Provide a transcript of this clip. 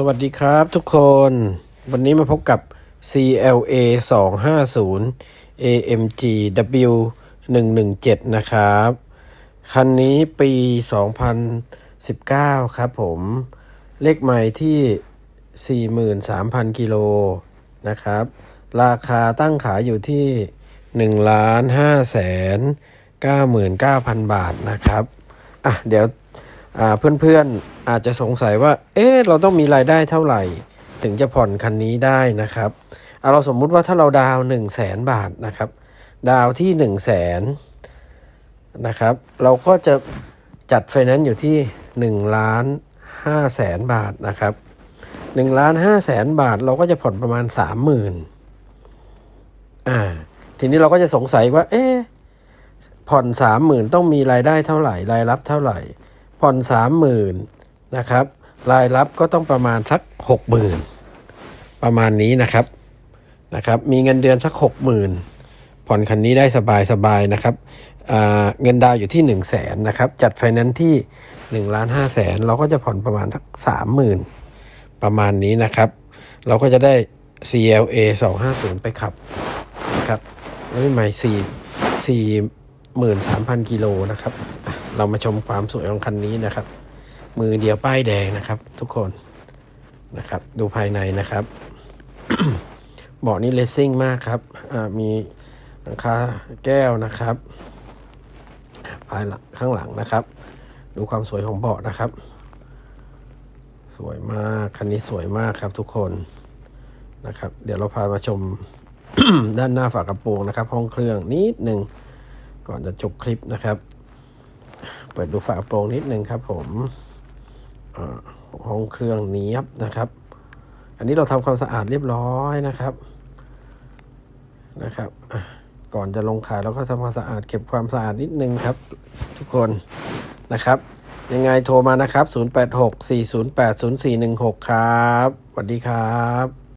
สวัสดีครับทุกคน วันนี้มาพบกับ CLA 250 AMG W 117นะครับ คันนี้ปี 2019 ครับผม เลขใหม่ที่ 43,000 กิโลนะครับ ราคาตั้งขายอยู่ที่1ล้าน5แสน99,000 บาทนะครับ อะ เดี๋ยว เพื่อนๆอาจจะสงสัยว่า เอ๊ะเราต้องมีรายได้เท่าไหร่ ถึงจะผ่อนคันนี้ได้นะครับเอาเราสมมุติว่าถ้าเราดาวหนึ่งแสนบาทนะครับ ดาวที่หนึ่งแสนนะครับ เราก็จะจัดไฟแนนซ์อยู่ที่หนึ่งล้านห้าแสนบาทนะครับหนึ่งล้านห้าแสนบาท เราก็จะผ่อนประมาณสามหมื่นอ่า ทีนี้เราก็จะสงสัยว่า เอ๊ะผ่อนสามหมื่นต้องมีรายได้เท่าไหร่ รายรับเท่าไหร่ ผ่อนสามหมื่นนะครับ รายรับก็ต้องประมาณสักหกหมื่นประมาณนี้นะครับนะครับ มีเงินเดือนสักหกหมื่นผ่อนคันนี้ได้สบายสบายนะครับเงินดาวอยู่ที่หนึ่งแสนนะครับ จัดไฟแนนซ์ที่หนึ่งล้านห้าแสนเราก็จะผ่อนประมาณสักสามหมื่นประมาณนี้นะครับ เราก็จะได้ CLA 250 ไปขับนะครับแล้วใหม่สี่สี่หมื่นสามพันกิโลนะครับ เรามาชมความสวยของคันนี้นะครับ มือเดียวป้ายแดงนะครับ ทุกคนนะครับ ดูภายในนะครับเบาะนี้เลสซิ่งมากครับมีหลังคาแก้วนะครับ ภายหลังข้างหลังนะครับ ดูความสวยของเบาะนะครับ สวยมากคันนี้สวยมากครับทุกคนนะครับ เดี๋ยวเราพามาชมด้านหน้าฝากระโปรงนะครับ ห้องเครื่องนิดหนึ่งก่อนจะจบคลิปนะครับ เปิดดูฝาโปร่งนิดหนึ่งครับ ผมห้องเครื่องเนี้ยบนะครับ อันนี้เราทำความสะอาดเรียบร้อยนะครับนะครับก่อนจะลงขายเราก็ทำความสะอาดเก็บความสะอาดนิดนึงครับ ทุกคนนะครับ ยังไงโทรมานะครับ 086 408 0416 ครับสวัสดีครับ